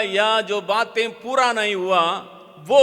या जो बातें पूरा नहीं हुआ वो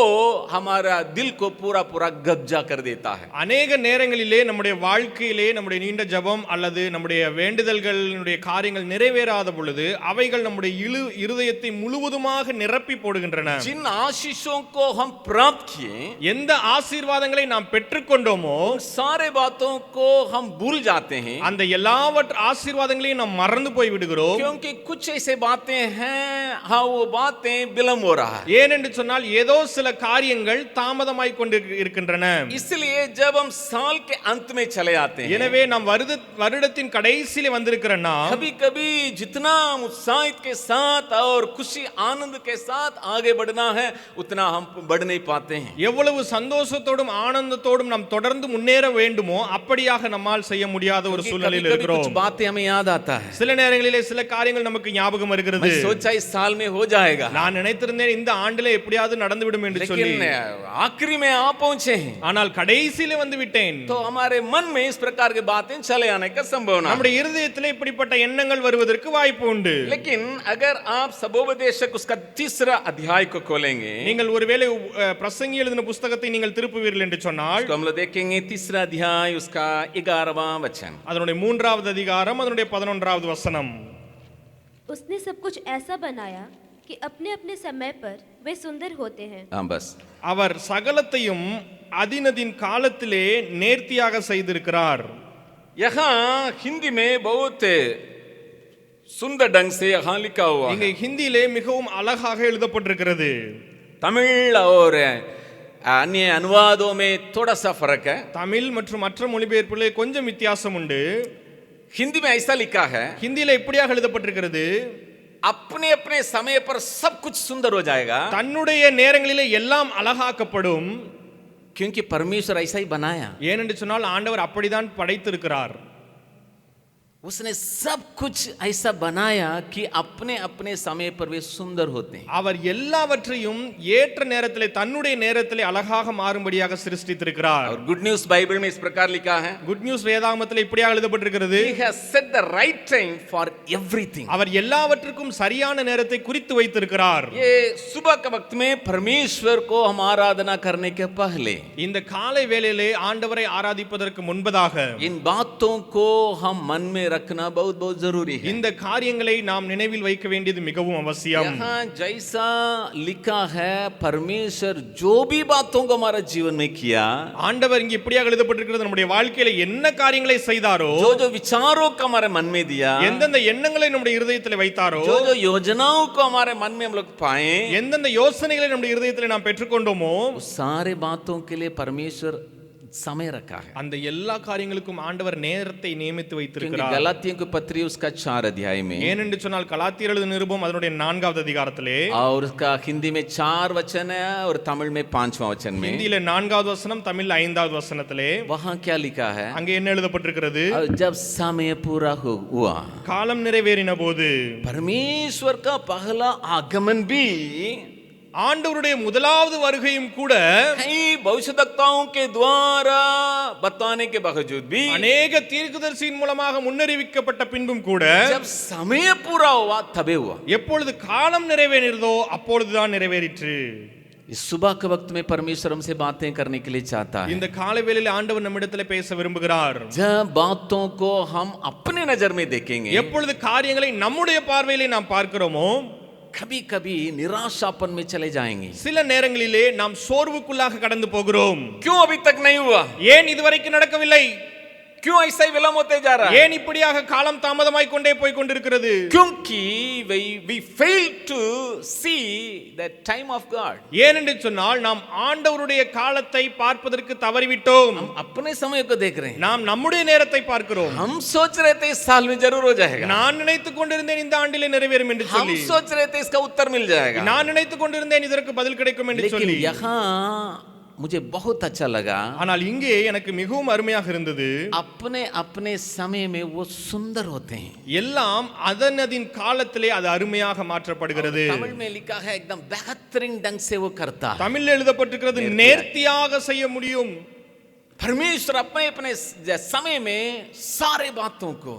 हमारा दिल को पूरा पूरा कब्जा कर देता है அநேக நேரங்களிலே நம்முடைய வாழ்க்கையிலே நம்முடைய நீண்ட ஜெபம் அல்லது நம்முடைய வேண்டுதல்களுடைய காரியங்கள் நிறைவேறாத பொழுது அவைகள் நம்முடைய இழு இருதயத்தை முழுவதுமாக நிரப்பி போடுகின்றன जिन आशीषों को हम प्राप्त किए எந்த ஆசீர்வாதங்களை நாம் பெற்றுக்கொண்டோமோ उन सारे बातों को हम भूल जाते हैं அந்த எல்லாவற்ற ஆசீர்வாதங்களையும் நாம் மறந்து போய் விடுகிறோம் क्योंकि कुछ ऐसे बातें हैं हाँ वो बातें विलम्ब हो रहा है ஏனென்று சொன்னால் ஏதோ சில காரியங்கள் தாமதமாய் கொண்டு இருக்கின்றன इसलिए जब हम साल के अंत में चले आते हैं எனவே நாம் வருட வருடத்தின் கடைசியில வந்திருக்கிற நாம் कभी कभी जितना हम उत्साहित के साथ और खुशी आनंद के साथ आगे बढ़ना है उतना हम बढ़ नहीं पाते हैं எவ்வளவு சந்தோஷத்தோடும் ஆனந்தத்தோடும் நாம் தொடர்ந்து முன்னேற வேண்டுமோ அப்படியாக நம்மால் செய்ய முடியாத ஒரு कभी சூழ்நிலையில் कभी कुछ இருக்கிறோம் बातें हमें याद आता है சில நேரங்களிலே சில காரியங்கள் நமக்கு ஞாபகம் வருகிறது मैं सोचा इस साल में हो जाएगा நான் நினைத்திருந்தேன் இந்த ஆண்டிலே எப்படியாவது நடந்துவிடும் என்று சொல்லி लेकिन आखिरी में आ पहुंचे हैं ஆனால் கடைசியில வந்து விட்டேன் तो हमारे मन में इस प्रकार की बातें चले आने का संभावना है। நம்முடைய இருதயத்திலே இப்படிப்பட்ட எண்ணங்கள் வருவதற்கு வாய்ப்பு உண்டு लेकिन अगर आप सबोपदेशक उसका तीसरा अध्याय को खोलेंगे நீங்கள் ஒருவேளை அஹ், பிரசங்கி எழுதின புஸ்தகத்தை நீங்கள் திருப்புவீர்கள் என்று சொன்னால் तो हम लोग देखेंगे तीसरा अध्याय उसका ग्यारहवा वचन அதனுடைய மூன்றாவது அதிகாரம் அதனுடைய பதினொன்றாவது வசனம் उसने सब कुछ ऐसा बनाया कि अपने अपने समय पर वे सुंदर होते हैं हाँ बस அவர் சகலத்தையும் அதினதின் காலத்திலே நேர்த்தியாக செய்திருக்கிறார் यहाँ हिंदी में बहुत सुंदर ढंग से यहाँ लिखा हुआ है இங்கே ஹிந்தியிலே மிகவும் அழகாக எழுதப்பட்டிருக்கிறது तमिल और अन्य अनुवादों में थोड़ा सा फर्क है தமிழ் மற்றும் மற்ற மொழிபெயர்ப்பிலே கொஞ்சம் வித்தியாசம் உண்டு हिंदी में ऐसा लिखा है ஹிந்தியில இப்படியாக எழுதப்பட்டிருக்கிறது அப்னே அப்னே சமய பர் சப் குச் சுந்தர் ஹோ ஜாயேகா தன்னுடைய நேரங்களிலே எல்லாம் அழகாக்கப்படும். கியூங்கி பரமேஸ்வர் ஐசாய் பனாயா ஏனென்று சொன்னால் ஆண்டவர் அப்படிதான் படைத்திருக்கிறார். उसने सब कुछ ऐसा बनाया कि अपने अपने समय पर वे सुंदर होते हैं அவர் எல்லாவற்றையும் ஏற்ற நேரத்திலே தன்னுடைய நேரத்திலே அழகாக மாறும்படியாக சிருஷ்டித்திருக்கிறார் और गुड न्यूज बाइबल में इस प्रकार लिखा है குட் நியூஸ் வேதாகமத்தில் இப்படியாக எழுதப்பட்டிருக்கிறது He has set the right time for everything. அவர் எல்லாவற்றுக்கும் சரியான நேரத்தை குறித்து வைத்திருக்கிறார் ये सुबह के वक्त में परमेश्वर को हम आराधना करने के पहले இந்த காலை வேளையிலே ஆண்டவரை ஆராதிப்பதற்கு முன்பதாக इन बातों को हम मन में रखना बहुत बहुत जरूरी है இந்த காரியங்களை நாம் நினைவில் வைக்க வேண்டியது மிகவும் அவசியம் यहाँ जैसा लिखा है परमेश्वर जो भी बातों को हमारा जीवन में किया ஆண்டவர் இங்க இப்படியாக எழுதப்பட்டிருக்கிறது நம்முடைய வாழ்க்கையில என்ன காரியங்களை செய்தாரோ जो जो विचारों को हमारे मन में दिया எந்தெந்த எண்ணங்களை நம்முடைய இருதயத்தில் வைத்தாரோ जो जो योजनाओं को हमारे मन में हम लोग पाए எந்தெந்த யோசனைகளை நம்முடைய இருதயத்தில் நாம் பெற்றுக்கொண்டோமோ उस सारे बातों के लिए परमेश्वर समय रखा है அந்த எல்லா காரியங்களுக்கும் ஆண்டவர் நேரத்தை நியமித்து क्योंकि வைத்திருக்கிறார் गलातियों की पत्री उसका चार अध्याय में ஏனென்று சொன்னால் கலாத்தியர் எழுதின நிருபம் அதனுடைய நான்காவது அதிகாரத்திலே और उसका हिंदी में चार वचन है और तमिल में पांचवा वचन में ஹிந்தியில நான்காவது வசனம் தமிழ்ல ஐந்தாவது வசனத்திலே वहां क्या लिखा है அங்கே என்ன எழுதப்பட்டிருக்கிறது और जब समय पूरा हो- हुआ காலம் நிறைவேறின போது परमेश्वर का पहला आगमन भी ஆண்டவருடைய முதலாவது வருகையும் கூட कई भविष्यवक्ताओं के द्वारा बताने के बावजूद भी அநேக தீர்க்கதரிசியின் மூலமாக முன்னறிவிக்கப்பட்ட பின்பும் கூட जब समय पूरा हुआ तबे हुआ எப்பொழுது காலம் நிறைவேறினதோ அப்பொழுதுதான் நிறைவேறிற்று इस सुबह के वक्त में परमेश्वर हमसे बातें करने के लिए चाहता है இந்த காலை வேளையில ஆண்டவர் நம்மிடத்தில் பேச விரும்புகிறார் जब बातों को हम अपने नजर में देखेंगे எப்பொழுது காரியங்களை நம்முடைய பார்வையிலே நாம் பார்க்கிறோமோ कभी कभी निराशापन में चले जाएंगे சில நேரங்களிலே நாம் சோர்வுக்குள்ளாக கடந்து போகிறோம் क्यों अभी तक नहीं हुआ ஏன் இதுவரைக்கும் நடக்கவில்லை क्यों ऐसा ही विलम्ब होते जा रहा है ஏன் இப்படியாக காலம் தாமதமாய் கொண்டே போய் கொண்டிருக்கிறது क्योंकि we, we fail to see the time of God. ஏனென்று சொன்னால் நாம் ஆண்டவருடைய காலத்தை பார்ப்பதற்கு தவறிவிட்டோம் हम अपने समय को देख रहे हैं நாம் நம்முடைய நேரத்தை பார்க்கிறோம் हम सोच रहे थे इस साल में जरूर हो जाएगा நான் நினைத்துக் கொண்டிருந்தேன் இந்த ஆண்டிலே நிறைவேறும் என்று हम சொல்லி सोच रहे थे इसका उत्तर मिल जाएगा நான் நினைத்துக் கொண்டிருந்தேன் இதற்கு பதில் கிடைக்கும் என்று लेकिन சொல்லி यहाँ मुझे बहुत अच्छा लगा ஆனால் இங்கே எனக்கு மிகவும் அருமையாக இருந்தது अपने अपने समय में वो सुंदर होते हैं எல்லாம் அதன் அதன் காலத்திலே அது அருமையாக மாற்றப்படுகிறது तमिल में लिखा है एकदम बेहतरीन ढंग से वो करता है தமிழ்ல எழுதப்பட்டிருக்கிறது நேர்த்தியாய். நேர்த்தியாக செய்ய முடியும் परमेश्वर अपने अपने समय में सारे बातों को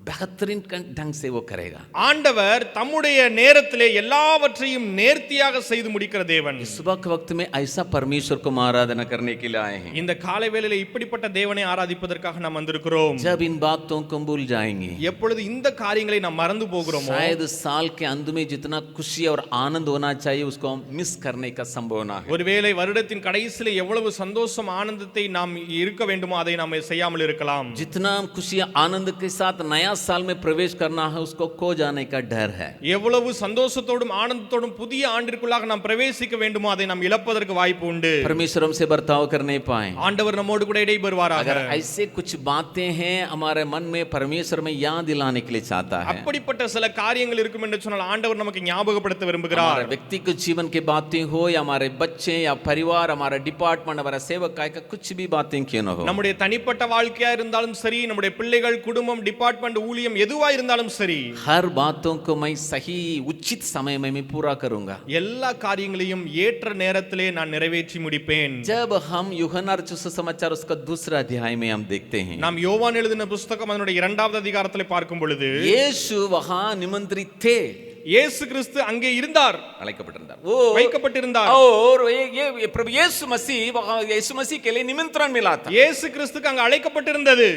बेहतरीन ढंग से वो करेगा ஆண்டவர் தம்முடைய நேரத்திலே எல்லாவற்றையும் நேர்த்தியாக செய்து முடிக்கிற தேவன் सुबह के वक्त में ऐसा परमेश्वर को हम आराधना करने के लिए आए हैं இந்த காலை வேளையில இப்படிப்பட்ட தேவனை ஆராதிப்பதற்காக நாம் வந்திருக்கிறோம் जब इन बातों को हम भूल जाएंगे எப்பொழுது இந்த காரியங்களை நாம் மறந்து போகிறோமோ शायद साल के अंत में जितना खुशी और आनंद होना चाहिए उसको हम मिस करने का संभावना है ஒருவேளை வருடத்தின் கடைசியில எவ்வளவு சந்தோஷம் ஆனந்தத்தை நாம் இருக்க வேண்டுமோ அதை நாம் செய்யாமல் இருக்கலாம் जितना हम खुशी आनंद के साथ नया साल में प्रवेश करना है उसको खो जाने का डर है எவ்வளவு சந்தோஷத்தோடும் ஆனந்தத்தோடும் புதிய ஆண்டிற்குள்ளாக நாம் பிரவேசிக்க வேண்டுமோ அதை நாம் இழப்பதற்கு வாய்ப்பு உண்டு परमेश्वर हमसे बर्ताव कर नहीं पाए ஆண்டவர் நம்மோடு கூட இடைபெறுவாராக अगर ऐसे कुछ बातें हैं हमारे मन में परमेश्वर में याद दिलाने के लिए चाहता है அப்படிப்பட்ட சில காரியங்கள் இருக்கும் என்று சொன்னால் ஆண்டவர் நமக்கு ஞாபகப்படுத்த விரும்புகிறார் हमारे व्यक्तिगत जीवन की बातें हो या हमारे बच्चे या परिवार हमारा डिपार्टमेंट हमारा सेवक काय का कुछ भी बातें क्यों न हो நம்முடைய தனிப்பட்ட வாழ்க்கையா இருந்தாலும் சரி நம்முடைய பிள்ளைகள் குடும்பம் டிபார்ட்மெண்ட் ஊழியம் எதுவா இருந்தாலும் சரி हर बातों को मैं सही उचित समय में मैं पूरा करूंगा எல்லா காரியங்களையும் ஏற்ற நேரத்திலே நான் நிறைவேற்றி முடிப்பேன் जब हम यूहन्ना सुसमाचार उसका दूसरा अध्याय में हम देखते हैं நாம் யோவான் எழுதின புஸ்தகம் அதனுடைய இரண்டாவது அதிகாரத்திலே பார்க்கும் பொழுது यीशु वहां निमंत्रित थे இயேசு கிறிஸ்து அங்கே இருந்தார் அழைக்கப்பட்டிருந்தார் ஓ வைக்கப்பட்டிருந்தார் और ये ये ये प्रभु यीशु मसीह वहां यीशु मसीह के लिए निमंत्रण मिला था இயேசு கிறிஸ்துக்கு அங்க அழைக்கப்பட்டிருந்தது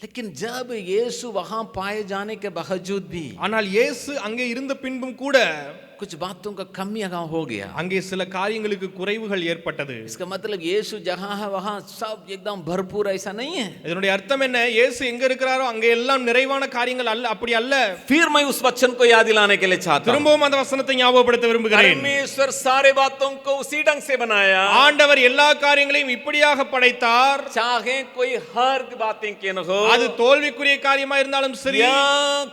लेकिन जब यीशु वहां पाए जाने के बावजूद भी ஆனால் இயேசு அங்கே இருந்த பின்பும் கூட कुछ बातों का कमी यहाँ हो गया அங்கே சில காரியங்களுக்கு குறைவுகள் ஏற்பட்டது इसका मतलब यीशु जहां है वहां सब एकदम भरपूर ऐसा नहीं है இதனுடைய அர்த்தம் என்ன இயேசு எங்க இருக்கிறாரோ அங்கே எல்லாம் நிறைவான காரியங்கள் அல்ல அப்படி அல்ல फिर मैं उस वचन को याद दिलाने के लिए चाहता हूं திரும்பவும் அந்த வசனத்தை ஞாபகப்படுத்த விரும்புகிறேன் परमेश्वर सारे बातों को उसी ढंग से बनाया ஆண்டவர் எல்லா காரியங்களையும் இப்படியாக படைத்தார் चाहे कोई हर बातें क्यों न हो அது தோல்விக்குரிய காரியமா இருந்தாலும் சரி या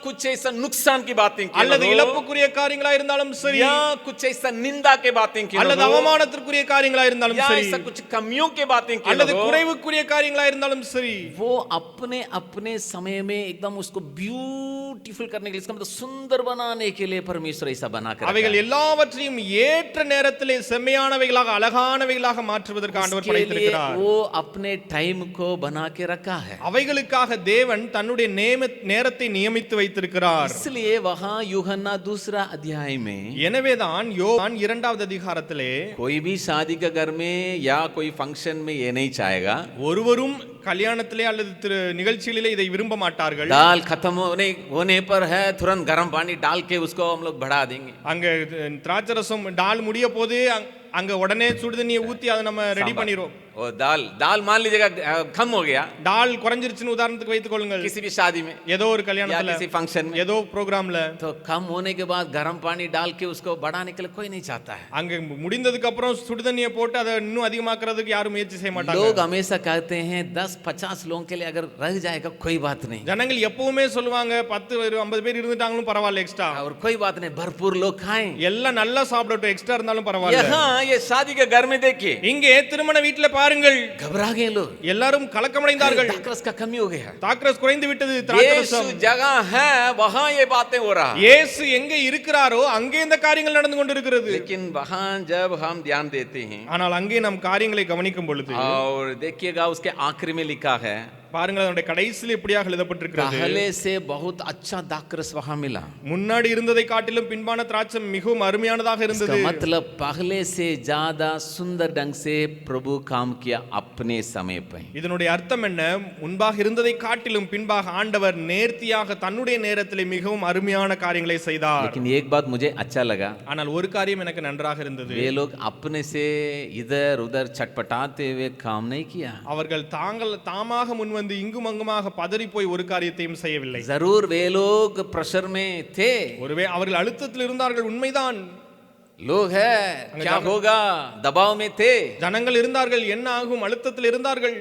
कुछ ऐसा नुकसान की बातें क्यों அல்லது न हो இழப்புக்குரிய காரியங்களா இருந்தாலும் சரி या कुछ ऐसा निंदा के बातें क्यों அல்லது न हो அவமானத்திற்குரிய காரியங்களா இருந்தாலும் या சரி ऐसा कुछ कमियों के बातें क्यों न அல்லது हो குறைவுக்குரிய காரியங்களா இருந்தாலும் சரி वो अपने अपने समय में एकदम उसको ब्यूटीफुल பியூட்டிஃபுல் கர்ணிகள் இஸ்கம் சுந்தர் பனானே பரமேஸ்வர ஐசா பனாக்கர் அவைகள் எல்லாவற்றையும் ஏற்ற நேரத்திலே செம்மையானவைகளாக அழகானவைகளாக மாற்றுவதற்கு ஆண்டவர் படைத்திருக்கிறார். ஓ அப்னே டைம் கோ பனாக்கே ரக்கா அவைகளுக்காக தேவன் தன்னுடைய நேம நேரத்தை நியமித்து வைத்திருக்கிறார். இஸ்லியே வஹா யூஹன்னா தூசரா அத்தியாய் எனவே தான் யோவான் இரண்டாவது அதிகாரத்திலே கோய் பி சாதிக கர்மே யா கோய் ஃபங்க்ஷன் மே ஏனை சாயகா. ஒருவரும் கல்யாணத்திலே அல்லது திரு நிகழ்ச்சிகளிலே இதை விரும்ப மாட்டார்கள் दाल खत्म होने होने पर है तुरंत गर्म पानी डाल के उसको हम लोग बढ़ा देंगे அங்க அஹ், திராட்சரசம் டால் முடிய போது அங்க- அங்க உடனே சுடுதண்ணியை ஊத்தி அதை நம்ம ரெடி பண்ணிடுவோம் और दाल दाल मान लीजिएगा अ, कम हो गया டால் குறைஞ்சிருச்சுன்னு உதாரணத்துக்கு வைத்துக் கொள்ளுங்கள் किसी भी शादी में ஏதோ ஒரு या கல்யாணத்துல किसी फंक्शन में ஏதோ ப்ரோக்ராம்ல तो कम होने के बाद गर्म पानी डाल के उसको बढ़ाने के लिए कोई नहीं चाहता है அங்க முடிந்ததுக்கு அப்புறம் சுடுதண்ணியை போட்டு அதை இன்னும் அதிகமாக்குறதுக்கு யாரும் முயற்சி செய்ய மாட்டாங்க लोग हमेशा कहते हैं दस पचास लोगों के लिए अगर रह जाएगा कोई बात नहीं ஜனங்கள் எப்பவுமே சொல்லுவாங்க பத்து பேர் ஐம்பது பேர் இருந்துட்டாங்களும் பரவாயில்ல எக்ஸ்ட்ரா और कोई बात नहीं भरपूर लोग खाएं எல்லாம் நல்லா சாப்பிடட்டும் எக்ஸ்ட்ரா இருந்தாலும் பரவாயில்ல यहाँ ये शादी के घर में देखिए இங்கே திருமண வீட்டுல பாருங்கள் घबरा गए लोग எல்லாரும் கலக்கமடைந்தார்கள் दाकरस का कमी हो गया தாக்கரஸ் குறைந்து விட்டது यीशु திராட்சரசம் जगह है वहां ये बातें हो रहा இயேசு எங்க இருக்கிறாரோ அங்கே இந்த காரியங்கள் நடந்து கொண்டிருக்கிறது लेकिन वहां जब हम ध्यान देते हैं ஆனால் அங்கே நாம் காரியங்களை கவனிக்கும் பொழுது और देखिएगा उसके आखिरी में लिखा है பாருங்கள் அதனுடைய கடைசியில் இப்படியாக எழுதப்பட்டிருக்கிறது पहले से बहुत अच्छा दाकरस वहां मिला முன்னாடி இருந்ததை காட்டிலும் பின்பான திராட்சை மிகவும் அருமையானதாக इसका இருந்தது मतलब पहले से ज्यादा सुंदर ढंग से प्रभु काम किया अपने समय पे இதனுடைய அர்த்தம் என்ன முன்பாக இருந்ததை காட்டிலும் பின்பாக ஆண்டவர் நேர்த்தியாக தன்னுடைய நேரத்திலே மிகவும் அருமையான காரியங்களை செய்தார் लेकिन एक बात मुझे अच्छा लगा ஆனால் ஒரு காரியம் எனக்கு நன்றாக இருந்தது वे लोग अपने से इधर उधर छटपटाते हुए काम नहीं किया அவர்கள் தாங்கள் தாமாக முன்வந்து இங்கும் அங்குமாக பதறி போய் ஒரு காரியத்தையும் செய்யவில்லை जरूर वे लोग प्रेशर में थे ஒருவே அவர்கள் அழுத்தத்தில் இருந்தார்கள் உண்மைதான் लोग है क्या होगा दबाव में थे ஜனங்கள் இருந்தார்கள் என்ன ஆகும் அழுத்தத்தில் இருந்தார்கள்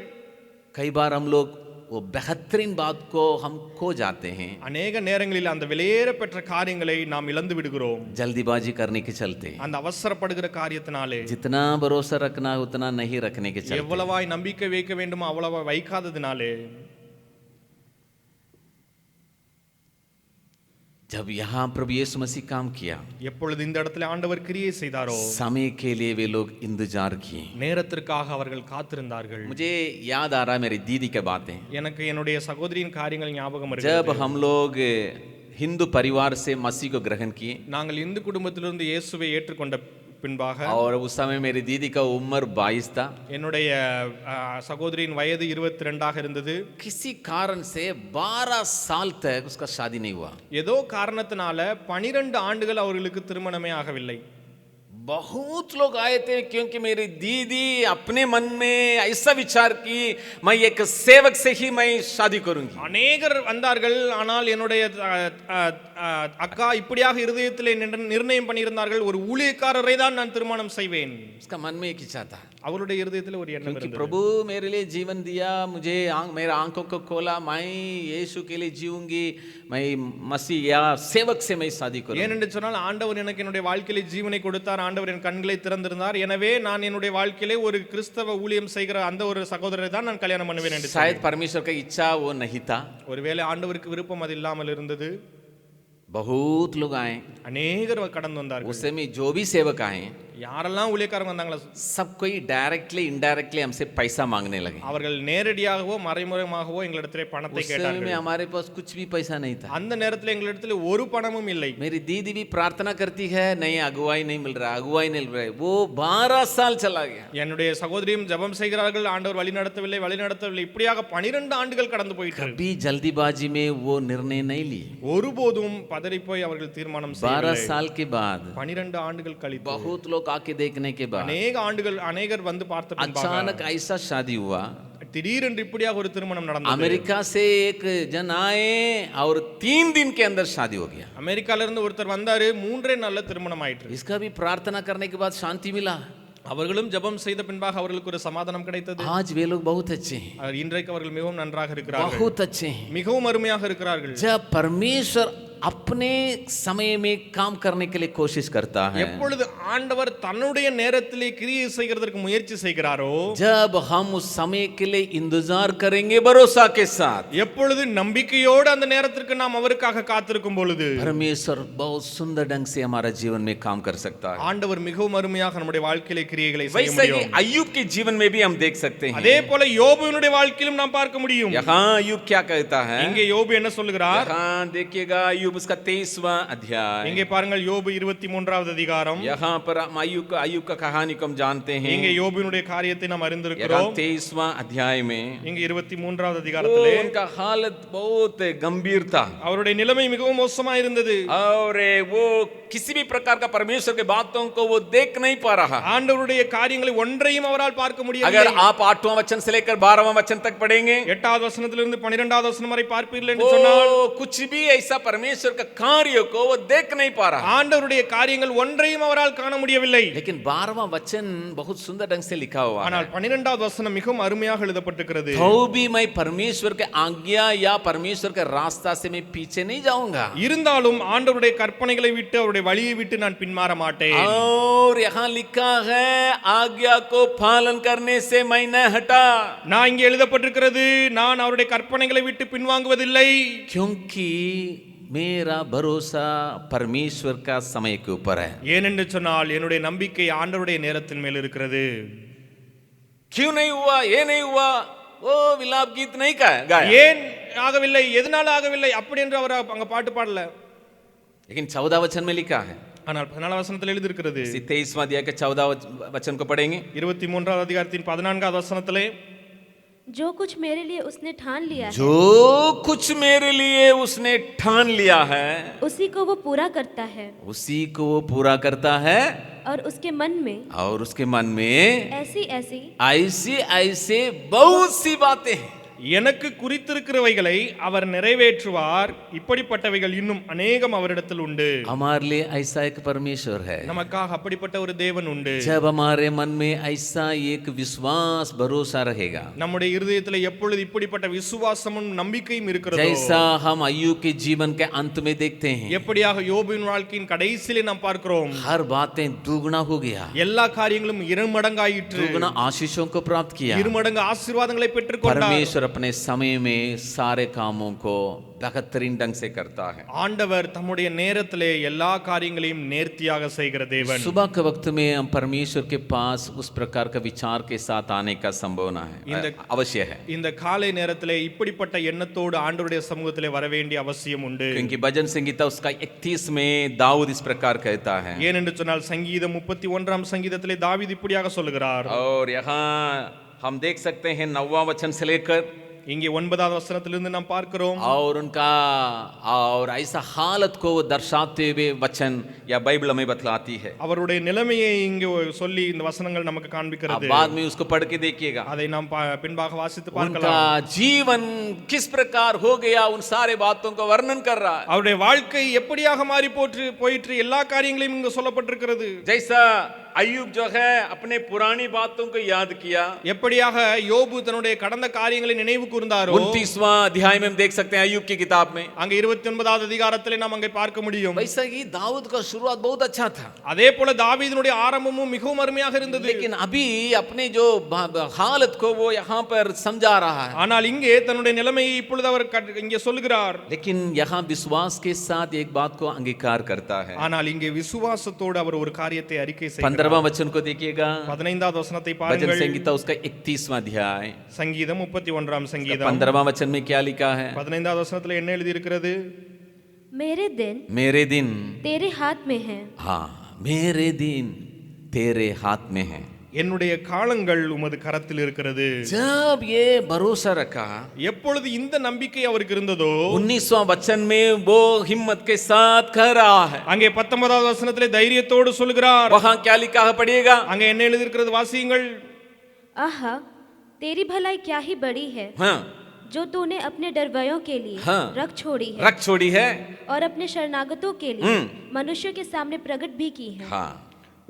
कई बार हम लोग ஓ பெஹத்ரின் பாத் கோ ஹம் கோ ஜாத்தே ஹே அநேக நேரங்களில் அந்த விலையேற பெற்ற காரியங்களை நாம் இழந்து விடுகிறோம் ஜல்திபாஜி கர்னிக்கு சல்தே அந்த அவசரப்படுகிற காரியத்தினாலே ஜித்னா பரோசா ரக்னா உத்னா நஹி ரக்னே கே சல்தே எவ்வளவாய் நம்பிக்கை வைக்க வேண்டுமோ அவ்வளவாய் வைக்காததினாலே जब यहाँ प्रभु यीशु मसीह काम किया எப்பொழுது இந்த இடத்துல ஆண்டவர் கிரியை செய்தாரோ समय के लिए वे लोग इंतजार किए நேரத்திற்காக அவர்கள் காத்திருந்தார்கள் मुझे याद आ रहा है मेरी दीदी के बातें எனக்கு என்னுடைய சகோதரியின் காரியங்கள் ஞாபகம் இருக்கு जब हम लोग हिंदू परिवार से मसीह को ग्रहण किए நாங்கள் இந்து குடும்பத்திலிருந்து இயேசுவை ஏற்றுக்கொண்ட பின்பாக और उस समय मेरी दीदी का उम्र 22 था என்னுடைய ஆ, சகோதரியின் வயது இருபத்தி ரெண்டாக இருந்தது किसी कारण से 12 साल तक उसका शादी नहीं हुआ ஏதோ காரணத்தினால பனிரெண்டு ஆண்டுகள் அவர்களுக்கு திருமணமே ஆகவில்லை बहुत लोग आए थे क्योंकि मेरी दीदी अपने मन में ऐसा विचार की मैं एक सेवक से ही मैं शादी करूंगी அநேகர் வந்தார்கள் ஆனால் என்னுடைய அ, அ, அ, அக்கா இப்படியாக இருதயத்தில் நிர்ண- நிர்ணயம் பண்ணியிருந்தார்கள் ஒரு ஊழியக்காரரை தான் நான் திருமணம் செய்வேன் उसका मन में एक इच्छा था அவருடைய இருதயத்தில் ஒரு எண்ணம் क्योंकि இருந்தது प्रभु मेरे लिए जीवन दिया मुझे आंख मेरा आंखों को खोला मैं यीशु के लिए जीऊंगी मैं मसीह या सेवक से मैं शादी करूंगी ஏனென்று சொன்னால் ஆண்டவர் எனக்கு என்னுடைய வாழ்க்கையிலே ஜீவனை கொடுத்தார் ஆண்டவர் என் கண்களை திறந்திருந்தார் எனவே நான் என்னுடைய வாழ்க்கையிலே ஒரு கிறிஸ்தவ ஊழியம் செய்கிற அந்த ஒரு சகோதரரை தான் நான் கல்யாணம் பண்ணுவேன் என்று शायद परमेश्वर का इच्छा वो नहीं था ஒருவேளை ஆண்டவருக்கு விருப்பம் அது இல்லாமல் இருந்தது बहुत लोग आए அநேகர் கடந்து வந்தார்கள் उस समय जो भी सेवक आए யாரெல்லாம் ஊழியக்காரங்க வந்தாங்களோ सब कोई डायरेक्टली इनडायरेक्टली हमसे पैसा मांगने लगे அவர்கள் நேரடியாகவோ மறைமுகமாகவோ எங்களிடத்திலே பணத்தை उस समय கேட்டார்கள் में हमारे पास कुछ भी पैसा नहीं था அந்த நேரத்தில் எங்களிடத்தில் ஒரு பணமும் இல்லை मेरी दीदी भी प्रार्थना करती है नहीं अगुवाई नहीं मिल रहा अगुवाई नहीं मिल रहा है वो बारह साल चला गया என்னுடைய சகோதரியும் ஜெபம் செய்கிறார்கள் ஆண்டவர் வழி நடத்தவில்லை வழி நடத்தவில்லை இப்படியாக பனிரெண்டு ஆண்டுகள் கடந்து போயிட்டு कभी जल्दीबाजी में वो निर्णय नहीं लिए ஒருபோதும் பதறி போய் அவர்கள் தீர்மானம் बारह செய்யவில்லை साल के बाद பனிரெண்டு ஆண்டுகள் கழித்து बहुत लोग आके देखने के बाद அநேக ஆண்டுகள் அநேகர் வந்து பார்த்த பின்பாக अचानक ऐसा शादी हुआ திடீரென்று இப்படியாக ஒரு திருமணம் நடந்தது अमेरिका से एक जन आए और तीन दिन के अंदर शादी हो गया அமெரிக்கால இருந்து ஒருத்தர் வந்தாரு மூன்றே நாள்ல திருமணம் ஆயிற்று इसका भी प्रार्थना करने के बाद शांति मिला அவர்களும் ஜெபம் செய்த பின்பாக அவர்களுக்கு ஒரு சமாதானம் கிடைத்தது आज वे लोग बहुत अच्छे हैं அவர் இன்றைக்கு அவர்கள் மிகவும் நன்றாக இருக்கிறார்கள் बहुत अच्छे हैं மிகவும் அருமையாக இருக்கிறார்கள் जब परमेश्वर अपने समय में काम करने के लिए कोशिश करता है எப்பொழுது ஆண்டவர் தன்னுடைய நேரத்திலே கிரியை செய்கிறதற்கு முயற்சி செய்கிறாரோ जब हम उस समय के लिए इंतजार करेंगे भरोसा के साथ எப்பொழுது நம்பிக்கையோடு அந்த நேரத்திற்கு நாம் அவருக்காக காத்திருக்கும் பொழுது परमेश्वर बहुत सुंदर ढंग से हमारा जीवन में काम कर सकता है ஆண்டவர் மிகவும் அருமையாக நம்முடைய வாழ்க்கையிலே கிரியைகளை செய்ய वैसे ही முடியும் अयुब के जीवन में भी हम देख सकते हैं அதே போல யோபுவினுடைய வாழ்க்கையிலும் நாம் பார்க்க முடியும் यहाँ अयुब क्या कहता है இங்கே யோபு என்ன சொல்லுகிறார் यहाँ देखिएगा अयुब उसका तेईसवा अध्याय இங்கே பாருங்கள் யோபு இருபத்தி மூன்றாவது அதிகாரம் यहाँ पर हम अयुब का अयुब का कहानी को हम जानते हैं இங்கே யோபுவினுடைய காரியத்தை நாம் यहाँ அறிந்திருக்கிறோம் तेईसवा अध्याय में இங்கே இருபத்தி மூன்றாவது तो அதிகாரத்திலே उनका हालत बहुत गंभीर था அவருடைய நிலைமை மிகவும் மோசமா இருந்தது और वो किसी भी प्रकार का परमेश्वर के बातों को वो देख नहीं पा रहा ஆண்டவருடைய காரியங்களை ஒன்றையும் அவரால் பார்க்க अगर முடியவில்லை आप आठवां वचन से लेकर बारहवां वचन तक पढ़ेंगे எட்டாவது வசனத்திலிருந்து பன்னிரெண்டாவது வசனம் வரை பார்ப்பீர்கள் என்று சொன்னால் वो कुछ भी ऐसा परमेश्वर का कार्य को वो देख नहीं पा रहा ஆண்டவருடைய காரியங்கள் ஒன்றையும் அவரால் காண முடியவில்லை लेकिन बारहवां वचन बहुत सुंदर ढंग से लिखा हुआ है ஆனால் பன்னிரெண்டாவது வசனம் மிகவும் அருமையாக எழுதப்பட்டிருக்கிறது तो भी मैं परमेश्वर के आज्ञा या परमेश्वर के रास्ता से मैं पीछे नहीं जाऊंगा இருந்தாலும் ஆண்டவருடைய கற்பனைகளை விட்டு அவருடைய வழியை விட்டு நான் பின்மாற மாட்டேன் और यहाँ लिखा है आज्ञा को पालन करने से मैं न हटा நான் இங்கே எழுதப்பட்டிருக்கிறது நான் அவருடைய கற்பனைகளை விட்டு பின்வாங்குவதில்லை क्योंकि मेरा भरोसा परमेश्वर का समय के ऊपर है ஏனென்று சொன்னால் என்னுடைய நம்பிக்கை ஆண்டவருடைய நேரத்தின் மேல் இருக்கிறது क्यों नहीं हुआ ये नहीं हुआ वो विलाप गीत नहीं का गाया ஏன் ஆகவில்லை எதனால ஆகவில்லை அப்படி என்று அவர் அங்க பாட்டு பாடல लेकिन चौदह वचन में लिखा है ஆனால் பதினாலாம் வசனத்தில் எழுதியிருக்கிறது तेईसवा अध्याय के चौदह वचन को पढ़ेंगे இருபத்தி மூன்றாவது அதிகாரத்தின் பதினான்காவது வசனத்திலே जो कुछ मेरे लिए उसने ठान लिया जो है जो कुछ मेरे लिए उसने ठान लिया है उसी को वो पूरा करता है। उसी को वो पूरा करता है। और उसके मन में और उसके मन में ऐसी ऐसी ऐसी ऐसे बहुत सी बातें हैं। எனக்கு குறித்திருக்கிறவைகளை அவர் நிறைவேற்றுவார் இப்படிப்பட்டவைகள் இன்னும் அநேகம் அவரிடத்தில் உண்டு हमारे लिए ऐसा एक परमेश्वर है நமக்காக அப்படிப்பட்ட ஒரு தேவன் உண்டு जब हमारे मन में ऐसा एक विश्वास भरोसा रहेगा நம்முடைய இருதயத்தில் எப்பொழுது இப்படிப்பட்ட விசுவாசமும் நம்பிக்கையும் இருக்கிறதோ जैसा हम अयुब के जीवन के अंत में देखते हैं எப்படியாக யோபுவின் வாழ்க்கையின் கடைசியிலே நாம் பார்க்கிறோம் हर बातें दुगना हो गया எல்லா காரியங்களும் இருமடங்காயிற்று दुगना आशीषों को प्राप्त किया இருமடங்கு ஆசீர்வாதங்களை பெற்றுக்கொண்டார் परमेश्वर अपने समय में सारे कामों को बेहतरीन ढंग से करता है ஆண்டவர் தம்முடைய நேரத்திலே எல்லா காரியங்களையும் நேர்த்தியாக செய்கிற தேவன் सुबह के वक्त में हम परमेश्वर के पास उस प्रकार का विचार के साथ आने का संभावना है இந்த- अवश्य है இந்த காலை நேரத்திலே இப்படிப்பட்ட எண்ணத்தோடு ஆண்டவருடைய சமூகத்திலே வர வேண்டிய அவசியம் உண்டு क्योंकि भजन संगीता उसका इकतीस में दाऊद इस प्रकार कहता है ஏனென்று சொன்னால் சங்கீதம் முப்பத்தி ஒன்றாம் சங்கீதத்திலே தாவீது இப்படியாக சொல்லுகிறார் और यहाँ हम देख सकते हैं नौवा वचन से लेकर இங்கே ஒன்பதாவது வசனத்திலிருந்து நாம் பார்க்கிறோம் और उनका और ऐसा हालत को वो दर्शाते हुए वचन या बाइबल हमें बतलाती है அவருடைய நிலைமையை இங்கு சொல்லி இந்த வசனங்கள் நமக்கு आप காண்பிக்கிறது बाद में उसको पढ़ के देखिएगा அதை நாம் பா- பின்பாக வாசித்து उनका பார்க்கலாம் जीवन किस प्रकार हो गया उन सारे बातों का वर्णन कर रहा है அவருடைய வாழ்க்கை எப்படியாக மாறி போற்று போயிற்று எல்லா காரியங்களையும் இங்கு சொல்லப்பட்டிருக்கிறது जैसा अयुब जो है अपने पुरानी बातों को याद किया எப்படியாக யோபு தன்னுடைய கடந்த காரியங்களை நினைவு கூர்ந்தாரோ उनतीसवां अध्याय में हम देख सकते हैं अयुब की किताब में அங்க இருபத்தி ஒன்பதாவது அதிகாரத்திலே நாம் அங்கே பார்க்க முடியும் वैसा ही दाऊद का शुरुआत बहुत अच्छा था அதே போல தாவீதினுடைய ஆரம்பமும் மிகவும் அருமையாக இருந்தது लेकिन अभी अपने जो बा- बा- हालत को वो यहाँ पर समझा रहा है ஆனால் இங்கே தன்னுடைய நிலைமையை இப்பொழுது அவர் கட்- இங்கே சொல்லுகிறார் लेकिन यहाँ विश्वास के साथ एक बात को अंगीकार करता है ஆனால் இங்கே விசுவாசத்தோடு அவர் ஒரு காரியத்தை அறிக்கை செய்கிறார் पंद्रहवा वचन को देखिएगा பதினைந்தாவது வசனத்தை भजन பாருங்கள் संगीता उसका इकतीसवां अध्याय சங்கீதம் முப்பத்தி ஒன்றாம் சங்கீதம் पंद्रहवा वचन में क्या लिखा है பதினைந்தாவது வசனத்துல என்ன எழுதி இருக்கிறது मेरे दिन मेरे दिन तेरे हाथ में हैं हाँ मेरे दिन तेरे हाथ में है என்னுடைய காலங்கள் உமது கரத்தில் இருக்கிறது जब ये भरोसा रखा எப்பொழுது இந்த நம்பிக்கை அவருக்கு இருந்ததோ उन्नीसवां वचन में वो हिम्मत के साथ कह रहा है அங்கே பத்தொன்பதாவது வசனத்திலே தைரியத்தோடு சொல்லுகிறார் वहां क्या लिखा है पढ़िएगा அங்க என்ன எழுதி இருக்கிறது வாசியுங்கள் आहा तेरी भलाई क्या ही बड़ी है हाँ जो तूने अपने डरवयों के लिए हाँ। रख छोड़ी है रख छोड़ी है और अपने शरणागतों के लिए मनुष्यों के सामने प्रकट भी की है हाँ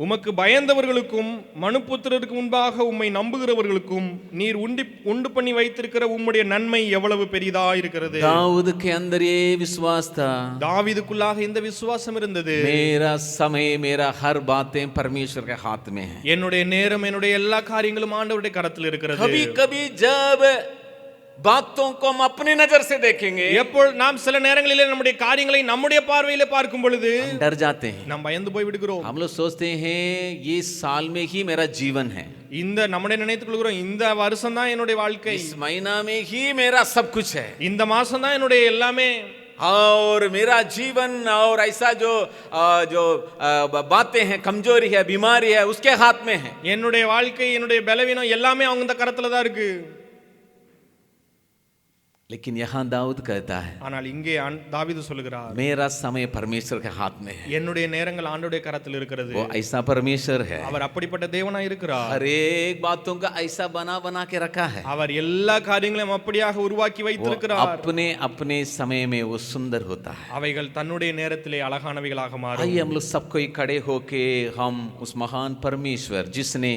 உமக்கு பயந்தவர்களுக்கும் மனுப்புத்திரருக்கு முன்பாக உம்மை நம்புகிறவர்களுக்கும் நீர் உண்டி உண்டு பண்ணி வைத்திருக்கிற உம்முடைய நன்மை எவ்வளவு பெரிதா இருக்கிறது தாவூதுக்கு அந்தரே விசுவாஸ்தா. தாவீதுக்குள்ளாக இந்த விசுவாசம் இருந்தது. மேரா சமய மேரா ஹர் பாத்தே பரமேஸ்வர் கே என்னுடைய நேரம் என்னுடைய எல்லா காரியங்களும் ஆண்டவருடைய கரத்தில் இருக்கிறது. கபி கபி ஜாப. बातों को हम अपनी नजर से देखेंगे எப்போ நாம் சில நேரங்களிலே நம்முடைய காரியங்களை நம்முடைய பார்வையிலே பார்க்கும் பொழுது हम डर जाते हैं நாம் பயந்து போய் விடுகிறோம் हम लोग सोचते हैं ये साल में ही मेरा जीवन है இந்த நம்முடைய நினைத்துக் கொள்கிறோம் இந்த வருஷம் தான் என்னுடைய வாழ்க்கை इस महीना में ही मेरा सब कुछ है இந்த மாசம் தான் என்னுடைய எல்லாமே और मेरा जीवन और ऐसा जो आ, जो आ, ब- बातें हैं कमजोरी है बीमारी है उसके हाथ में है என்னுடைய வாழ்க்கை என்னுடைய பலவீனம் எல்லாமே அவங்க இந்த கரத்துல தான் இருக்கு लेकिन यहाँ दाऊद कहता है ஆனால் இங்கே ஆண்- தாவீது சொல்லுகிறார் मेरा समय परमेश्वर के हाथ में है என்னுடைய நேரங்கள் ஆண்டோடைய கரத்தில் இருக்கிறது वो ऐसा परमेश्वर है அவர் அப்படிப்பட்ட தேவனா இருக்கிறார் हर एक बातों का ऐसा बना बना के रखा है அவர் எல்லா காரியங்களையும் அப்படியாக உருவாக்கி वो வைத்திருக்கிறார் अपने अपने समय में वो सुंदर होता है அவைகள் தன்னுடைய நேரத்திலே அழகானவைகளாக மாறும் आइए हम लोग सबको ही खड़े होके हम उस महान परमेश्वर जिसने